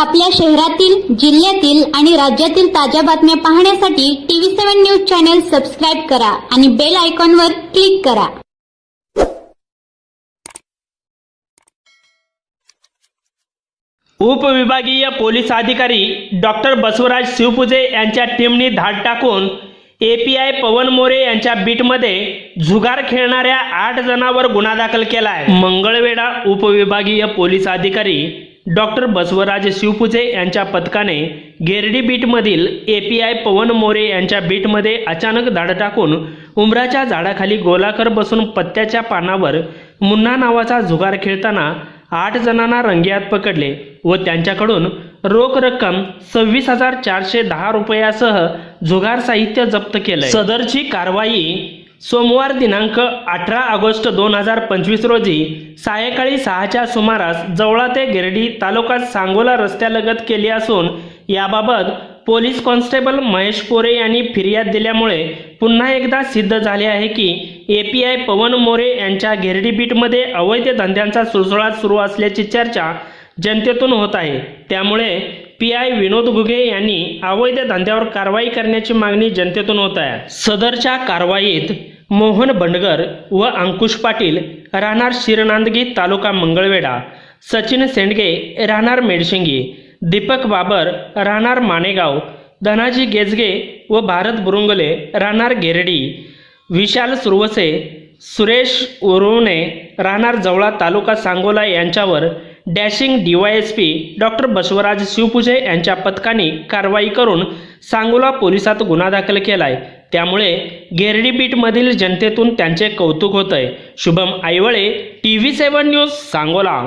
आपल्या शहरातील जिल्ह्यातील आणि राज्यातील ताज्या बातम्या पाहण्यासाठी TV seven news channel subscribe करा आणि बेल आयकॉनवर क्लिक करा. उपविभागीय पोलीस अधिकारी डॉक्टर बसवराज शिवपुजे यांच्या टीमनी धाड टाकून एपीआय पवन मोरे यांच्या बीटमध्ये जुगार खेळणाऱ्या आठ जणांवर गुन्हा दाखल केला आहे मंगळवेढा उपविभागीय पोलीस अधिकारी डॉक्टर बसवराज शिवपुजे यांच्या पथकाने Gerdi बीटमधील A P I Pawan More यांच्या बीटमध्ये अचानक धाड टाकून उमराच्या झाडाखाली गोलाकर बसून पत्त्याच्या पानावर मुन्ना नावाचा जुगार खेळताना आठ जणांना रंगेहात पकडले व त्यांच्याकडून रोख रक्कम सव्वीस हजार चारशे दहा रुपयासह जुगार साहित्य जप्त केलं सदरची कारवाई सोमवार दिनांक अठरा ऑगस्ट दोन हजार पंचवीस रोजी सायंकाळी सहाच्या सुमारास जवळा ते गिरडी तालुका सांगोला रस्त्यालगत केली असून याबाबत पोलीस कॉन्स्टेबल महेश कोरे यांनी फिर्याद दिल्यामुळे पुन्हा एकदा सिद्ध झाले आहे की A P I Pawan More यांच्या गिरडी बीटमध्ये अवैध धंद्यांचा सुळसुळाट सुरू असल्याची चर्चा जनतेतून होत आहे. त्यामुळे पी आय विनोद घुगे यांनी अवैध धंद्यावर कारवाई करण्याची मागणी जनतेतून होत आहे. सदरच्या कारवाईत मोहन बंडगर व अंकुश पाटील राहणार शिरनांदगी तालुका मंगळवेढा सचिन सेंडगे राहणार मेडशिंगी दीपक बाबर राहणार मानेगाव धनाजी गेजगे व भारत बुरुंगले राहणार गेरडी विशाल सुरवसे सुरेश उरवणे राहणार जवळा तालुका सांगोला यांच्यावर dashing DYSP doctor Basavraj Shivpuje यांच्या पथकाने कारवाई करून सांगोला पोलिसात गुन्हा दाखल केलाय. त्यामुळे गेरडी बीटमधील जनतेतून त्यांचे कौतुक होत आहे Shubham Aiwale T V seven news Sangola.